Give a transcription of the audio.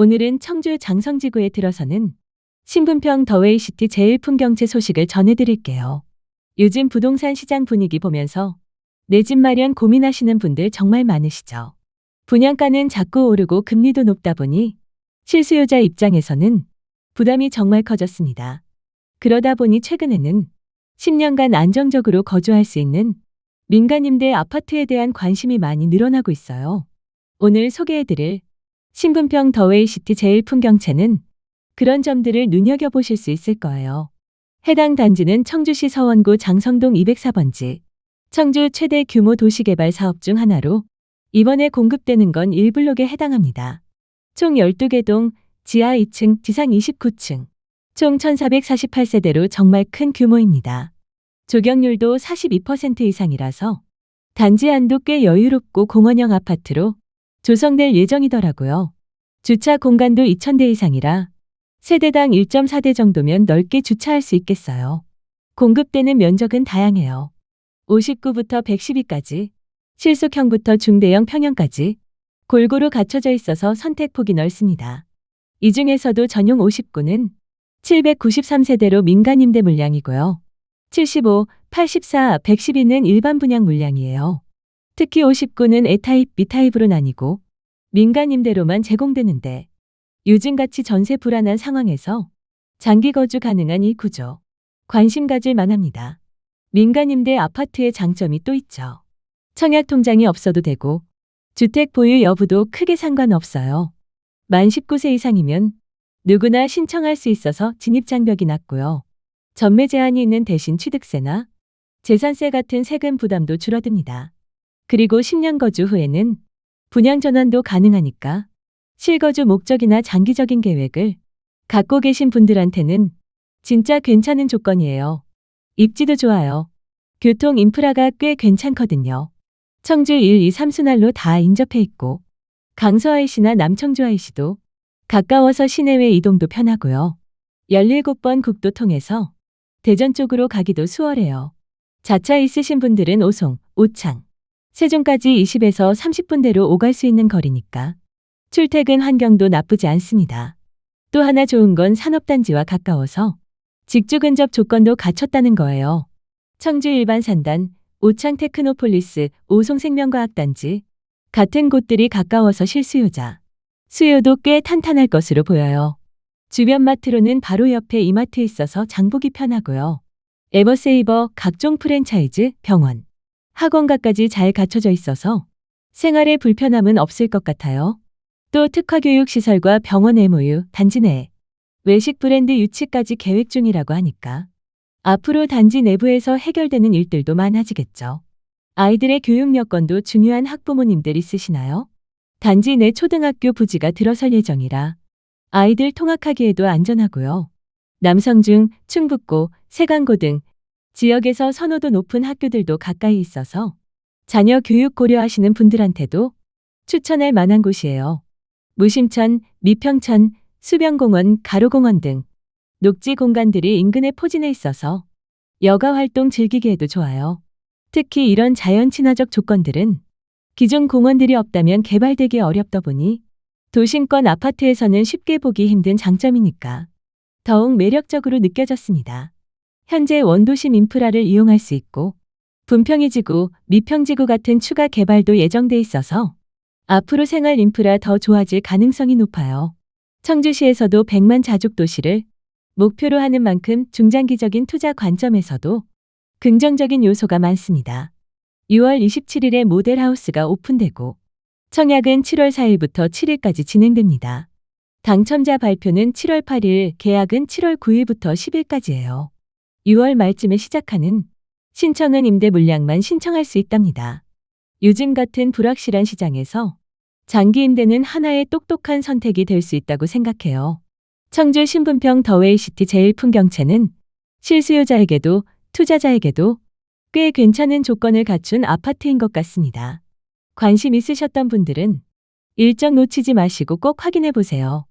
오늘은 청주 장성지구에 들어서는 신분평 더웨이시티 제일 풍경채 소식을 전해드릴게요. 요즘 부동산 시장 분위기 보면서 내 집 마련 고민하시는 분들 정말 많으시죠. 분양가는 자꾸 오르고 금리도 높다 보니 실수요자 입장에서는 부담이 정말 커졌습니다. 그러다 보니 최근에는 10년간 안정적으로 거주할 수 있는 민간임대 아파트에 대한 관심이 많이 늘어나고 있어요. 오늘 소개해드릴 신분평 더웨이 시티 제일 풍경채는 그런 점들을 눈여겨보실 수 있을 거예요. 해당 단지는 청주시 서원구 장성동 204번지, 청주 최대 규모 도시개발 사업 중 하나로 이번에 공급되는 건 1블록에 해당합니다. 총 12개 동, 지하 2층, 지상 29층, 총 1448세대로 정말 큰 규모입니다. 조경률도 42% 이상이라서 단지 안도 꽤 여유롭고 공원형 아파트로 조성될 예정이더라고요. 주차 공간도 2,000대 이상이라 세대당 1.4대 정도면 넓게 주차할 수 있겠어요. 공급되는 면적은 다양해요. 59부터 112까지, 실속형부터 중대형 평형까지 골고루 갖춰져 있어서 선택폭이 넓습니다. 이 중에서도 전용 59는 793세대로 민간 임대 물량이고요. 75, 84, 112는 일반 분양 물량이에요. 특히 59는 A타입, B타입으로 나뉘고 민간 임대로만 제공되는데 요즘같이 전세 불안한 상황에서 장기 거주 가능한 이 구조 관심 가질 만합니다. 민간 임대 아파트의 장점이 또 있죠. 청약 통장이 없어도 되고 주택 보유 여부도 크게 상관없어요. 만 19세 이상이면 누구나 신청할 수 있어서 진입 장벽이 낮고요. 전매 제한이 있는 대신 취득세나 재산세 같은 세금 부담도 줄어듭니다. 그리고 10년 거주 후에는 분양 전환도 가능하니까 실거주 목적이나 장기적인 계획을 갖고 계신 분들한테는 진짜 괜찮은 조건이에요. 입지도 좋아요. 교통 인프라가 꽤 괜찮거든요. 청주 1, 2, 3순환로 다 인접해 있고 강서IC나 남청주IC도 가까워서 시내외 이동도 편하고요. 17번 국도 통해서 대전 쪽으로 가기도 수월해요. 자차 있으신 분들은 오송, 오창, 세종까지 20에서 30분대로 오갈 수 있는 거리니까 출퇴근 환경도 나쁘지 않습니다. 또 하나 좋은 건 산업단지와 가까워서 직주 근접 조건도 갖췄다는 거예요. 청주 일반 산단, 오창 테크노폴리스, 오송생명과학단지 같은 곳들이 가까워서 실수요자. 수요도 꽤 탄탄할 것으로 보여요. 주변 마트로는 바로 옆에 이마트 있어서 장보기 편하고요. 에버세이버, 각종 프랜차이즈, 병원, 학원가까지 잘 갖춰져 있어서 생활에 불편함은 없을 것 같아요. 또 특화교육시설과 병원 MOU, 단지 내 외식 브랜드 유치까지 계획 중이라고 하니까 앞으로 단지 내부에서 해결되는 일들도 많아지겠죠. 아이들의 교육 여건도 중요한 학부모님들 있으시나요? 단지 내 초등학교 부지가 들어설 예정이라 아이들 통학하기에도 안전하고요. 남성 중, 충북고, 세강고 등 지역에서 선호도 높은 학교들도 가까이 있어서 자녀 교육 고려하시는 분들한테도 추천할 만한 곳이에요. 무심천, 미평천, 수변공원, 가로공원 등 녹지 공간들이 인근에 포진해 있어서 여가 활동 즐기기에도 좋아요. 특히 이런 자연 친화적 조건들은 기존 공원들이 없다면 개발되기 어렵다 보니 도심권 아파트에서는 쉽게 보기 힘든 장점이니까 더욱 매력적으로 느껴졌습니다. 현재 원도심 인프라를 이용할 수 있고 분평이 지구, 미평지구 같은 추가 개발도 예정돼 있어서 앞으로 생활 인프라 더 좋아질 가능성이 높아요. 청주시에서도 100만 자족 도시를 목표로 하는 만큼 중장기적인 투자 관점에서도 긍정적인 요소가 많습니다. 6월 27일에 모델하우스가 오픈되고 청약은 7월 4일부터 7일까지 진행됩니다. 당첨자 발표는 7월 8일, 계약은 7월 9일부터 10일까지예요. 6월 말쯤에 시작하는 신청은 임대 물량만 신청할 수 있답니다. 요즘 같은 불확실한 시장에서 장기 임대는 하나의 똑똑한 선택이 될 수 있다고 생각해요. 청주 신분평 더웨이시티 제일 풍경채는 실수요자에게도 투자자에게도 꽤 괜찮은 조건을 갖춘 아파트인 것 같습니다. 관심 있으셨던 분들은 일정 놓치지 마시고 꼭 확인해 보세요.